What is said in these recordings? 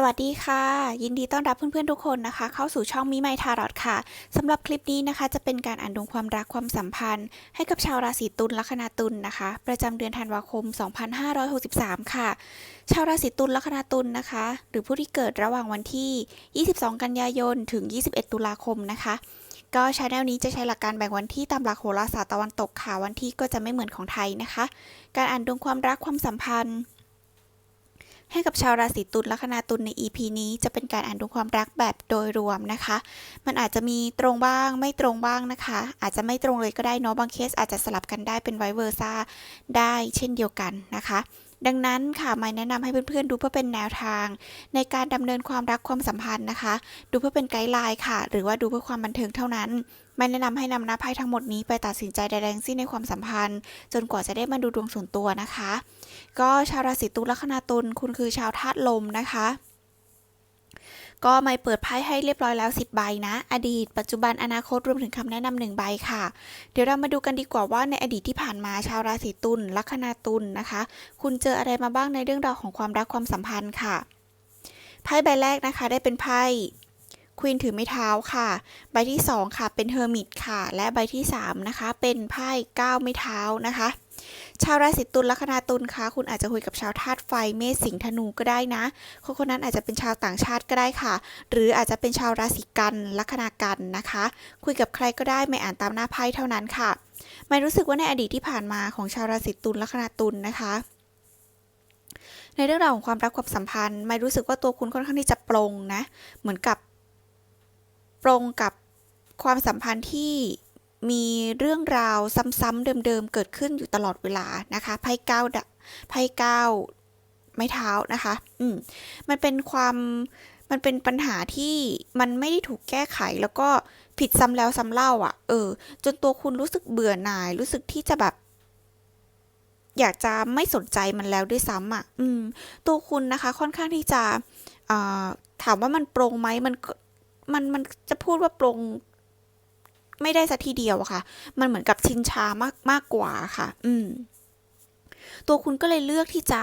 สวัสดีค่ะ ยินดีต้อนรับเพื่อนๆทุกคนนะคะ เข้าสู่ช่องมิไมทารอดค่ะสำหรับคลิปนี้นะคะ จะเป็นการอ่านดวงความรักความสัมพันธ์ ให้กับชาวราศีตุลลัคนาตุลนะคะ ประจำเดือนธันวาคม 2563 ค่ะ ชาวราศีตุลลัคนาตุลนะคะ หรือผู้ที่เกิดระหว่างวันที่ 22 กันยายนถึง 21 ตุลาคมนะคะก็ชาแนลนี้จะใช้หลักการแบ่งวันที่ตามหลักโหราศาสตร์ตะวันตกค่ะวันที่ก็จะไม่เหมือนของไทยนะคะ การอ่านดวงความรักความสัมพันธ์ ให้กับชาวราศีตุลลัคนาตุลใน EP นี้จะเป็นการอ่านดวงความรักแบบโดยรวมนะคะ มันอาจจะมีตรงบ้างไม่ตรงบ้างนะคะ อาจจะไม่ตรงเลยก็ได้เนาะบางเคสอาจจะสลับกันได้เป็นไวเวอร์ซ่าได้เช่นเดียวกันนะคะ ดังนั้นค่ะไม่แนะนำให้เพื่อนๆ ดูเพื่อเป็นแนวทาง ในการดำเนินความรักความสัมพันธ์นะคะ ดูเพื่อเป็นไกด์ไลน์ค่ะ หรือว่าดูเพื่อความบันเทิงเท่านั้นไม่แนะนำให้นำหน้าไพ่ทั้งหมดนี้ไปตัดสินใจใดๆทั้งสิ้นในความสัมพันธ์ จนกว่าจะได้มาดูดวงส่วนตัวนะคะ ก็ชาวราศีตุลลัคนาตุลคุณคือชาวธาตุลมนะคะ ก็ไม่เปิดไพ่ให้เรียบร้อยแล้ว 10 ใบนะ อดีต ปัจจุบันอนาคตรวมถึงคำแนะนำหนึ่งใบค่ะ เดี๋ยวเรามาดูกันดีกว่าว่าในอดีตที่ผ่านมาชาวราศีตุลลัคนาตุลนะคะ คุณเจออะไรมาบ้างในเรื่องราวของความรักความสัมพันธ์ค่ะไพ่ใบแรกนะคะ ได้เป็นไพ่ควีนถือไม้เท้าค่ะ ใบที่สองค่ะ เป็นเฮอร์มิตค่ะ และใบที่สามนะคะ เป็นไพ่ก้าไม้เท้านะคะ ชาวราศีตุลลัคนาตุลคะคุณอาจจะคุยกับชาวธาตุไฟเมษสิงห์ธนูก็ได้นะคนคนนั้นอาจจะเป็นชาวต่างชาติก็ได้ค่ะ หรืออาจจะเป็นชาวราศีกันลัคนากันนะคะ คุยกับใครก็ได้ไม่อ่านตามหน้าไพ่เท่านั้นค่ะไม่รู้สึกว่าในอดีตที่ผ่านมาของชาวราศีตุลลัคนาตุลนะคะในเรื่องราวของความรักความสัมพันธ์ไม่รู้สึกว่าตัวคุณค่อนข้างที่จะปรงนะ เหมือนกับปรงกับความสัมพันธ์ที่ มีเรื่องราวซ้ำๆเดิมๆเกิดขึ้นอยู่ตลอดเวลานะคะไพ่เก้าดะไพ่เก้าไม้เท้านะคะ อืมมันเป็นความมันเป็นปัญหาที่มันไม่ได้ถูกแก้ไขแล้วก็ผิดซ้ำแล้วซ้ำเล่าอะ เออ จนตัวคุณรู้สึกเบื่อหน่าย รู้สึกที่จะแบบ อยากจะไม่สนใจมันแล้วด้วยซ้ำอะ อืม ตัวคุณนะคะ ค่อนข้างที่จะอ่ถามว่ามันโปรงไหมมันมันมันจะพูดว่าปรง ไม่ได้สักทีเดียวอะค่ะ มันเหมือนกับชินชามากมากกว่าค่ะ อืม ตัวคุณก็เลยเลือกที่จะ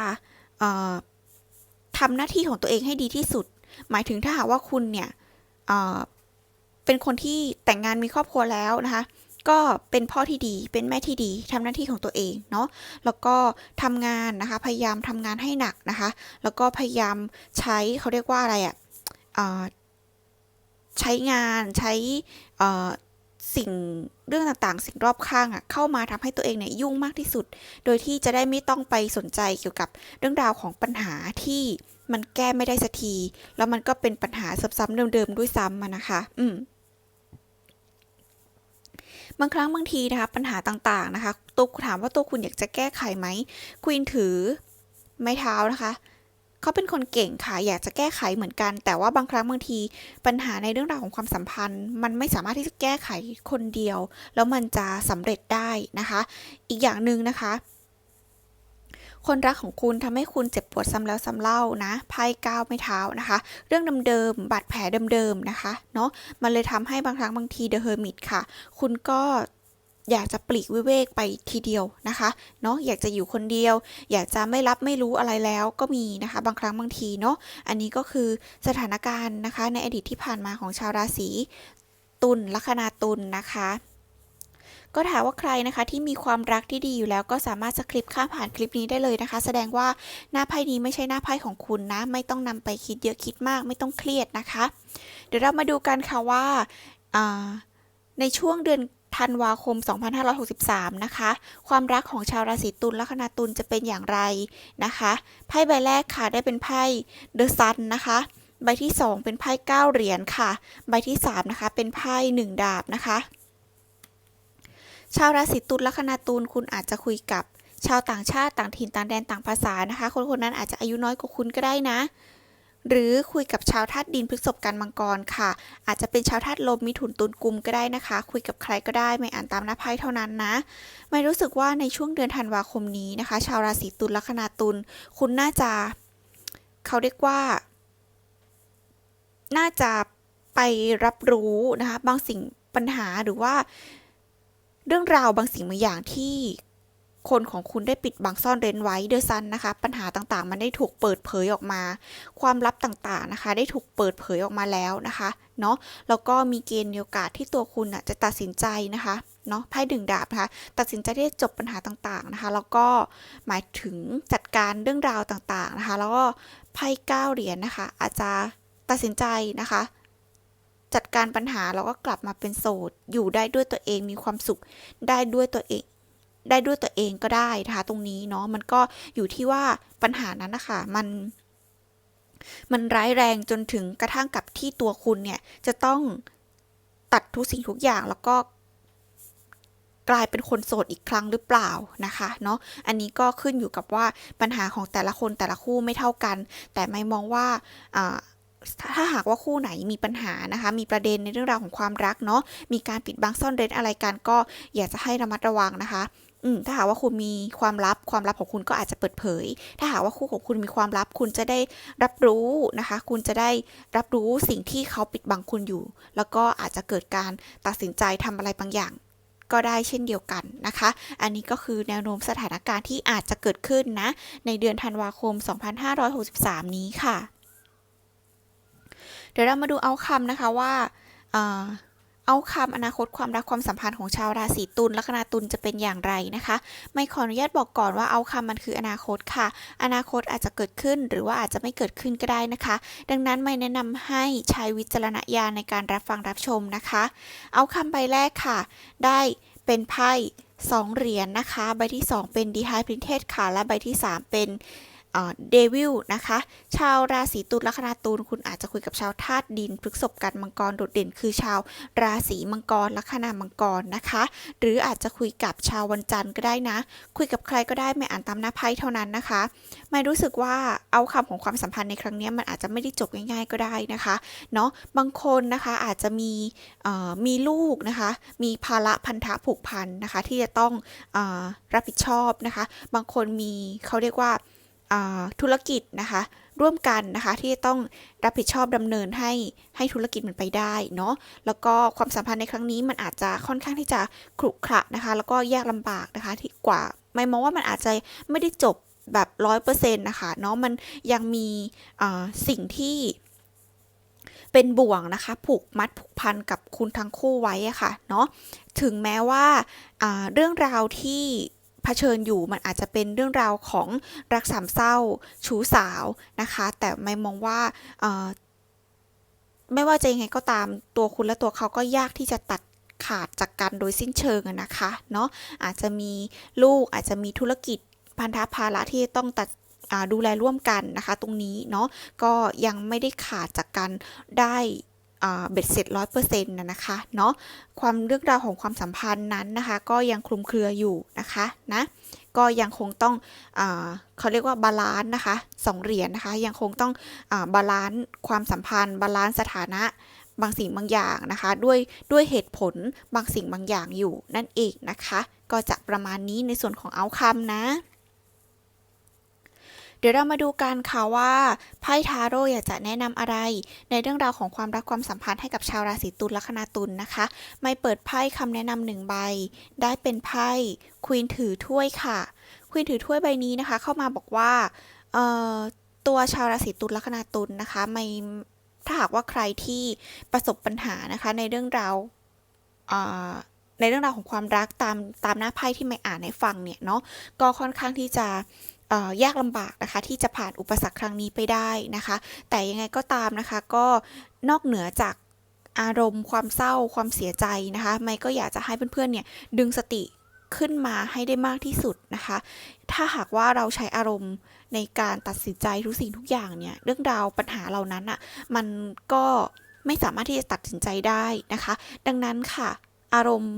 ทำหน้าที่ของตัวเองให้ดีที่สุด หมายถึงถ้าหากว่าคุณเนี่ยเเป็นคนที่แต่งงานมีครอบครัวแล้วนะคะ ก็เป็นพ่อที่ดี เป็นแม่ที่ดีทำหน้าที่ของตัวเองเนาะ แล้วก็ทำงานนะคะ พยายามทำงานให้หนักนะคะ แล้วก็พยายามใช้เขาเรียกว่าอะไรอะ่ะใช้งานใช้ สิ่งเรื่องต่างๆ สิ่งรอบข้างอะเข้ามาทำให้ตัวเองเนี่ยยุ่งมากที่สุด โดยที่จะได้ไม่ต้องไปสนใจเกี่ยวกับเรื่องราวของปัญหาที่มันแก้ไม่ได้สักที แล้วมันก็เป็นปัญหาซ้ำๆเดิมๆด้วยซ้ำนะคะ อืมบางครั้งบางทีนะคะปัญหาต่างๆนะคะตัวถามว่าตัวคุณอยากจะแก้ไขไหมควีนถือไม้เท้านะคะ เขาเป็นคนเก่งค่ะอยากจะแก้ไขเหมือนกัน แต่ว่าบางครั้งบางที ปัญหาในเรื่องราวของความสัมพันธ์ มันไม่สามารถที่จะแก้ไขคนเดียว แล้วมันจะสำเร็จได้นะคะ อีกอย่างหนึ่งนะคะคนรักของคุณทำให้คุณเจ็บปวดซ้ำแล้วซ้ำเล่านะไพ่ก้าวไม่เท้านะคะ เรื่องเดิมๆบาดแผลเดิมๆนะคะเนาะมันเลยทำให้บางครั้งบางทีเดอะเฮอร์มิตค่ะ คุณก็ อยากจะปลีกวิเวกไปทีเดียวนะคะเนาะอยากจะอยู่คนเดียว อยากจะไม่รับไม่รู้อะไรแล้วก็มีนะคะ บางครั้งบางทีเนาะอันนี้ก็คือสถานการณ์นะคะ ในอดีตที่ผ่านมาของชาวราศีตุลลัคนาตุลนะคะก็ถามว่าใครนะคะที่มีความรักที่ดีอยู่แล้วก็สามารถสคริปข้ามผ่านคลิปนี้ได้เลยนะคะ แสดงว่าหน้าไพ่นี้ไม่ใช่หน้าไพ่ของคุณนะ ไม่ต้องนำไปคิดเยอะคิดมากไม่ต้องเครียดนะคะ เดี๋ยวเรามาดูกันค่ะว่าในช่วงเดือน ธันวาคม 2563 นะคะ ความรักของชาวราศีตุลลัคนาตุลจะเป็นอย่างไรนะคะ ไพ่ใบแรกค่ะได้เป็นไพ่เดอะซันนะคะใบที่ 2 เป็นไพ่เก้าเหรียญค่ะ ใบที่ 3 นะคะ เป็นไพ่หนึ่งดาบนะคะ ชาวราศีตุลลัคนาตุลคุณอาจจะคุยกับ ชาวต่างชาติต่างถิ่นต่างแดนต่างภาษานะคะ คนคนนั้นอาจจะอายุน้อยกว่าคุณก็ได้นะ หรือคุยกับชาวธาตุดินพฤษภกันมังกรค่ะ อาจจะเป็นชาวธาตุลมมิถุนตุลกุมก็ได้นะคะ คุยกับใครก็ได้ไม่อ่านตามหน้าไพ่เท่านั้นนะ ไม่รู้สึกว่าในช่วงเดือนธันวาคมนี้นะคะ ชาวราศีตุลลัคนาตุลคุณน่าจะ เขาเรียกว่า น่าจะไปรับรู้นะคะ บางสิ่งปัญหาหรือว่าเรื่องราวบางสิ่งบางอย่างที่ คนของคุณได้ปิดบังซ่อนเร้นไว้เดอซันนะคะ ปัญหาต่างๆ มันได้ถูกเปิดเผยออกมา ความลับต่างๆนะคะ ได้ถูกเปิดเผยออกมาแล้วนะคะเนาะแล้วก็มีเกณฑ์มีโอกาสที่ตัวคุณน่ะจะตัดสินใจนะคะเนาะไพ่ดึงดาบนะคะตัดสินใจที่จะจบปัญหาต่างๆนะคะแล้วก็หมายถึงจัดการเรื่องราวต่างๆนะคะ แล้วก็ไพ่เก้าเหรียญนะคะ อาจจะตัดสินใจนะคะ จัดการปัญหาแล้วก็กลับมาเป็นโสดอยู่ได้ด้วยตัวเองมีความสุขได้ด้วยตัวเอง ได้ด้วยตัวเองก็ได้นะคะ ตรงนี้เนาะมันก็อยู่ที่ว่าปัญหานั้นนะคะมันมันร้ายแรงจนถึงกระทั่งกับที่ตัวคุณเนี่ย จะต้องตัดทุกสิ่งทุกอย่างแล้วก็กลายเป็นคนโสดอีกครั้งหรือเปล่านะคะเนาะอันนี้ก็ขึ้นอยู่กับว่าปัญหาของแต่ละคนแต่ละคู่ไม่เท่ากัน แต่ไม่มองว่าถ้าหากว่าคู่ไหนมีปัญหานะคะ มีประเด็นในเรื่องราวของความรักเนาะมีการปิดบังซ่อนเร้นอะไรกันก็อยากจะให้ระมัดระวังนะคะ อืมถ้าหากว่าคุณมีความลับความลับของคุณก็อาจจะเปิดเผย ถ้าหากว่าคู่ของคุณมีความลับ คุณจะได้รับรู้นะคะ คุณจะได้รับรู้สิ่งที่เขาปิดบังคุณอยู่ แล้วก็อาจจะเกิดการตัดสินใจทำอะไรบางอย่างก็ได้เช่นเดียวกันนะคะ อันนี้ก็คือแนวโน้มสถานการณ์ที่อาจจะเกิดขึ้นนะ ในเดือนธันวาคม 2563 นี้ค่ะ เดี๋ยวเรามาดูเอาคำนะคะว่า เอาคำอนาคตความรักความสัมพันธ์ของชาวราศีตุลลัคนาตุลจะเป็นอย่างไรนะคะ ไม่ขออนุญาตบอกก่อนว่าเอาคำมันคืออนาคตค่ะ อนาคตอาจจะเกิดขึ้นหรือว่าอาจจะไม่เกิดขึ้นก็ได้นะคะ ดังนั้นไม่แนะนำให้ใช้วิจารณญาณในการรับฟังรับชมนะคะ เอาคำใบแรกค่ะ ได้เป็นไพ่สองเหรียญนะคะ ใบที่ 2 เป็นดีไฮพรินเทสค่ะ และใบที่ 3 เป็น เดวิลนะคะ ชาวราศีตุลลัคนาตุลคุณอาจจะคุยกับชาวธาตุดินพฤษภกันมังกรโดดเด่น คือชาวราศีมังกรลัคนามังกรนะคะ หรืออาจจะคุยกับชาววันจันทร์ก็ได้นะ คุยกับใครก็ได้ไม่อ่านตามหน้าไพ่เท่านั้นนะคะ ไม่รู้สึกว่าเอาคำของความสัมพันธ์ในครั้งนี้มันอาจจะไม่ได้จบง่าย ๆ ก็ได้นะคะเนาะบางคนนะคะอาจจะมีมีลูกนะคะ มีภาระพันธะผูกพันนะคะ ที่จะต้องอรับผิดชอบนะคะ บางคนมีเขาเรียกว่า ธุรกิจนะคะ ร่วมกันนะคะที่จะต้องรับผิดชอบดำเนินให้ให้ธุรกิจมันไปได้เนาะแล้วก็ความสัมพันธ์ในครั้งนี้มันอาจจะค่อนข้างที่จะขรุขระนะคะ แล้วก็ยากลำบากนะคะที่กว่าไม่มองว่ามันอาจจะไม่ได้จบแบบร้อยเปอร์เซ็นต์นะคะเนาะมันยังมีสิ่งที่เป็นบ่วงนะคะ ผูกมัดผูกพันกับคุณทั้งคู่ไว้อะค่ะเนาะถึงแม้ว่าอ่าเรื่องราวที่ เผชิญอยู่มันอาจจะเป็นเรื่องราวของรักสามเศร้าชู้สาวนะคะ แต่ไม่มองว่าไม่ว่าจะยังไงก็ตามตัวคุณและตัวเขาก็ยากที่จะตัดขาดจากกันโดยสิ้นเชิงนะคะเนาะอาจจะมีลูกอาจจะมีธุรกิจพันธภาระที่ต้องตัดดูแลร่วมกันนะคะ ตรงนี้เนาะก็ยังไม่ได้ขาดจากกันได้ เบ็ดเสร็จร้อยเปอร์เซ็นต์นะคะเนาะความเรื่องราวของความสัมพันธ์นั้นนะคะ ก็ยังคลุมเครืออยู่นะคะนะก็ยังคงต้องอเขาเรียกว่าบาลานซ์นะคะสองเหรียญนะคะ ยังคงต้องอบาลานซ์ความสัมพันธ์ บาลานซ์สถานะบางสิ่งบางอย่างนะคะ ด้วยด้วยเหตุผลบางสิ่งบางอย่างอยู่นั่นเองนะคะ ก็จะประมาณนี้ในส่วนของเอาคำนะ ดี๋ยวเรามาดูกันค่ะว่าไพ่ทาโร่อยากจะแนะนำอะไร ในเรื่องราวของความรักความสัมพันธ์ให้กับชาวราศีตุลลัคนาตุลนะคะ ไม่เปิดไพ่คำแนะนำหนึ่งใบ ได้เป็นไพ่ควีนถือถ้วยค่ะควีนถือถ้วยใบนี้นะคะ เข้ามาบอกว่าตัวชาวราศีตุลลัคนาตุลนะคะไม่ถ้าหากว่าใครที่ประสบปัญหานะคะในเรื่องราวในเรื่องราวของความรักตามตามหน้าไพ่ที่ไม่อ่านให้ฟังเนี่ยเนาะก็ค่อนข้างที่จะ ยากลำบากนะคะที่จะผ่านอุปสรรคครั้งนี้ไปได้นะคะ แต่ยังไงก็ตามนะคะก็นอกเหนือจากอารมณ์ความเศร้าความเสียใจนะคะ ไม่ก็อยากจะให้เพื่อนๆเนี่ยดึงสติขึ้นมาให้ได้มากที่สุดนะคะ ถ้าหากว่าเราใช้อารมณ์ในการตัดสินใจทุกสิ่งทุกอย่างเนี่ย เรื่องราวปัญหาเหล่านั้นอะ่ะ มันก็ไม่สามารถที่จะตัดสินใจได้นะคะ ดังนั้นค่ะ อารมณ์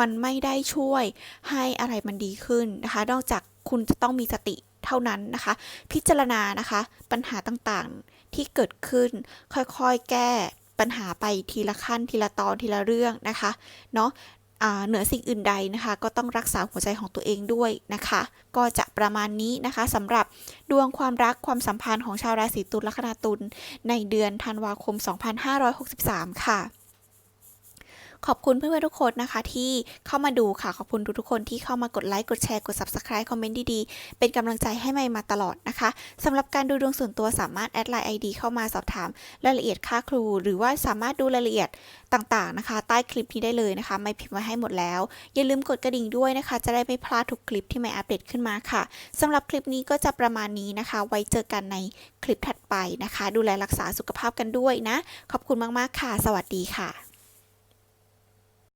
มันไม่ได้ช่วยให้อะไรมันดีขึ้นนะคะ นอกจากคุณจะต้องมีสติ เท่านั้นนะคะ พิจารณานะคะ ปัญหาต่างๆที่เกิดขึ้น ค่อยๆ แก้ปัญหาไปทีละขั้นทีละตอนทีละเรื่องนะคะเนาะเหนือสิ่งอื่นใดนะคะ ก็ต้องรักษาหัวใจของตัวเองด้วยนะคะ ก็จะประมาณนี้นะคะสำหรับดวงความรักความสัมพันธ์ของชาวราศีตุลลัคนาตุลในเดือนธันวาคม 2563 ค่ะ ขอบคุณเพื่อนๆทุกคนนะคะ ที่เข้ามาดูค่ะ ขอบคุณทุกๆคนที่เข้ามากดไลค์กดแชร์กด Subscribe คอมเมนต์ดีๆ เป็นกำลังใจให้ใหม่มาตลอดนะคะสำหรับการดูดวงส่วนตัวสามารถแอดไลน์ ID เข้ามาสอบถามรายละเอียดค่าครู หรือว่าสามารถดูรายละเอียดต่างๆนะคะ ใต้คลิปนี้ได้เลยนะคะ ไม่พิมพ์ไว้ให้หมดแล้ว อย่าลืมกดกระดิ่งด้วยนะคะ จะได้ไม่พลาดทุกคลิปที่ไม่อัปเดตขึ้นมาค่ะสำหรับคลิปนี้ก็จะประมาณนี้นะคะ ไว้เจอกันในคลิปถัดไปนะคะ ดูแลรักษาสุขภาพกันด้วยนะ ขอบคุณมาก ๆ ค่ะ สวัสดีค่ะ